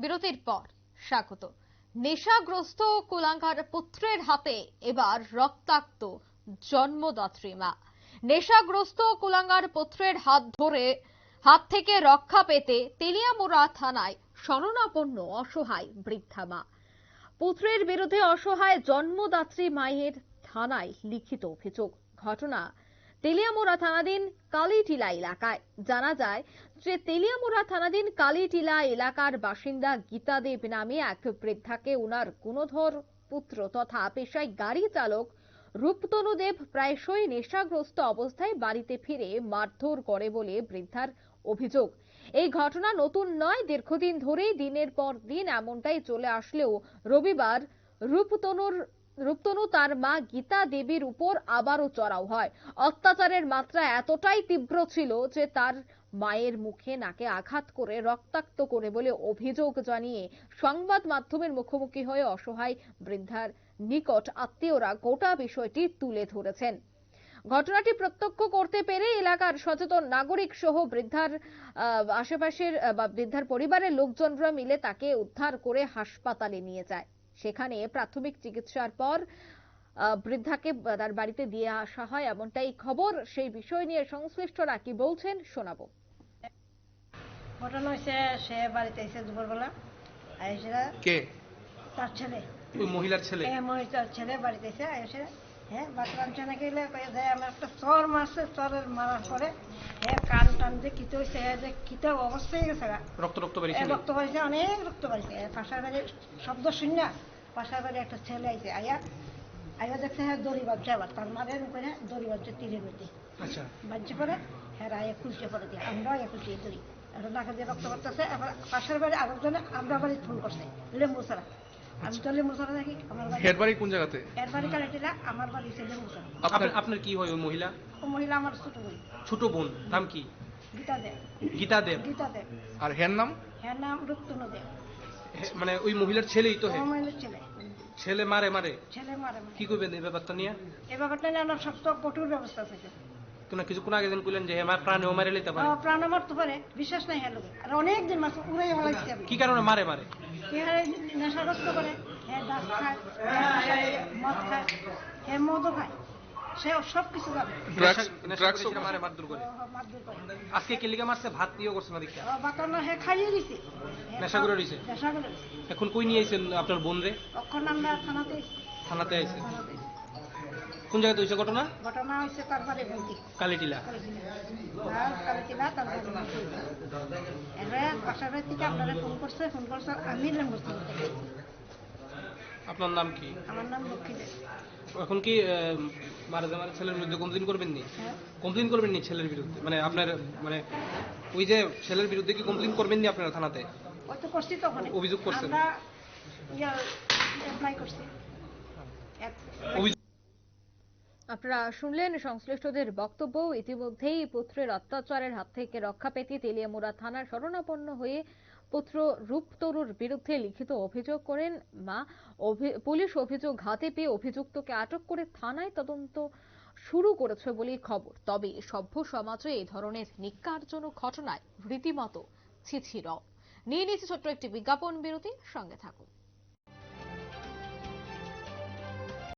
বিরতির পর, স্বাগত। নেশাগ্রস্ত কুলাঙ্গার পুত্রের হাতে এবার রক্তাক্ত জন্মদাত্রী মা। নেশাগ্রস্ত কুলাঙ্গার পুত্রের হাত ধরে, হাত থেকে রক্ষা পেতে তেলিয়ামুড়া থানায় শরণাপন্ন অসহায় বৃদ্ধা মা। পুত্রের বিরুদ্ধে অসহায় জন্মদাত্রী মায়ের থানায় লিখিত অভিযোগ। ঘটনা তেলিয়ামুড়া থানাধীন কালীটিলা এলাকায়। জানা যায় যে তেলিয়ামুড়া থানাধীন কালীটিলা এলাকার বাসিন্দা গীতা দেব নামে এক বৃদ্ধাকে ওনার গুণধর পুত্র তথা পেশায় গাড়ি চালক রূপতনুদেব প্রায়শই নেশাগ্রস্ত অবস্থায় বাড়িতে ফিরে মারধর করে বলে বৃদ্ধার অভিযোগ। এই ঘটনা নতুন নয়, দীর্ঘদিন ধরেই দিনের পর দিন এমনটাই চলে আসলেও রবিবার রূপতনুর রূপতনু তার মা গীতা দেবীর উপর আবারও চড়াও হয়। অত্যাচারের মাত্রা এতটাই তীব্র ছিল যে তার মায়ের মুখে নাকে আঘাত করে রক্তাক্ত করে বলে অভিযোগ জানিয়ে সংবাদ মাধ্যমের মুখোমুখি হয়ে অসহায় বৃদ্ধার নিকট আত্মীয়রা গোটা বিষয়টি তুলে ধরেছেন। ঘটনাটি প্রত্যক্ষ করতে পেরে এলাকার সচেতন নাগরিক সহ বৃদ্ধার আশেপাশের বা বৃদ্ধার পরিবারের লোকজনরা মিলে তাকে উদ্ধার করে হাসপাতালে নিয়ে যায়। সেখানে প্রাথমিক চিকিৎসার পর বৃদ্ধাকে তার বাড়িতে দিয়ে আসা হয় এমনটাই খবর। সেই বিষয় নিয়ে সংশ্লিষ্টরা কি বলছেন শোনাবো। ঘটনা হয়েছে সে বাড়িতে এসে দুপুরবেলা কে? তার ছেলে। ওই মহিলার ছেলে? এ মহিলার ছেলে বাড়িতে এসে এসে হ্যাঁ বাচ্চা না গেলে যে আমার একটা চর মারছে চরের মারার পরে হে কান টান যে কিতে হয়েছে যে কিতে অবস্থায় গেছে রক্ত রক্ত এ রক্ত বাড়িছে অনেক রক্ত বাড়িছে পাশার বাড়ির শব্দ শূন্য পাশার বাড়ি একটা ছেলে আইছে আয়া আয়া দেখছে হ্যাঁ দড়ি বাজছে আবার তার দড়ি বাজছে তীরের মধ্যে আচ্ছা। পরে হ্যাঁ আয়া খুলছে পরে দিয়ে আমরাও আয়া খুলছি দড়ি। এখন নাকে দিয়ে রক্ত আবার পাশের বাড়ি আরেকজনে আমরা বাড়ি ফোন করছে লেম্বু ছাড়া। আমি আমার বাড়ি হেড বাড়ি কোন জায়গাতে? এর বাড়ি কালেটিলা আমার বাড়ি হচ্ছে লেম্বু আপনার আপনার কি হয় ওই মহিলা? ও মহিলা আমার ছোট বোন। ছোট বোন নাম কি? গীতা দেব। গীতা দেব। গীতা দেব। আর হের নাম? নাম রুক্তনু দেব। মানে ওই মহিলার ছেলেই তো মহিলার ছেলে। ছেলে মারে মারে? ছেলে মারে কি করবেন এই ব্যাপারটা নিয়ে? এ ব্যাপারটা নিয়ে আমার সব কঠোর ব্যবস্থা আছে। কিছুক্ষণ আগে দিন কইলেন যে হে মার লইতে পারে। প্রাণ মারতে পারে বিশ্বাস নাই হ্যাঁ লোকে আর অনেক দিন মাস উড়াই হলাইছে আমি কি কারণে মারে মারে? হ্যাঁ নেশাগ্রস্ত করে হ্যাঁ ডাস খায় হ্যাঁ মদ খায় হ্যাঁ মদও খায় সে সব কিছু যাবে মারে করে। আজকে মারছে? ভাত করছে না দীক্ষা হ্যাঁ খাইয়ে দিছে। নেশা করে দিছে? নেশা করে এখন কই নিয়ে আইছেন আপনার বোন রে থানাতে থানাতে আইছে। কোন জায়গাতে হয়েছে ঘটনা? ঘটনা হয়েছে তারপরে কালীটিলা। কালেছিলা তারপরে এবারে বাসার থেকে আপনারা ফোন করছে ফোন করছে আমি থেকে আপনার নাম কি? আমার নাম লক্ষ্মী এখন কি মারা যাওয়ার ছেলের বিরুদ্ধে কমপ্লেন করবেন নি? হ্যাঁ। কমপ্লেন করবেন নি ছেলের বিরুদ্ধে? মানে আপনার মানে ওই যে ছেলের বিরুদ্ধে কি কমপ্লেন করবেন নি আপনারা থানাতে? অভিযোগ করছেন? আমরা করছি। অভিযোগ আপনারা শুনলেন সংশ্লিষ্টদের বক্তব্য। ইতিমধ্যেই পুত্রের অত্যাচারের হাত থেকে রক্ষা পেতে তেলিয়ামুড়া থানার শরণাপন্ন হয়ে পুত্র রূপতরুর বিরুদ্ধে লিখিত অভিযোগ করেন। মা পুলিশ অভিযোগ হাতে পেয়ে অভিযুক্তকে আটক করে থানায় তদন্ত শুরু করেছে বলেই খবর। তবে সভ্য সমাজে এই ধরনের নিকারজনক ঘটনায় রীতিমতো ছিছির নিয়ে নিয়েছে ছোট্ট একটি বিজ্ঞাপন বিরতি। সঙ্গে থাকুন।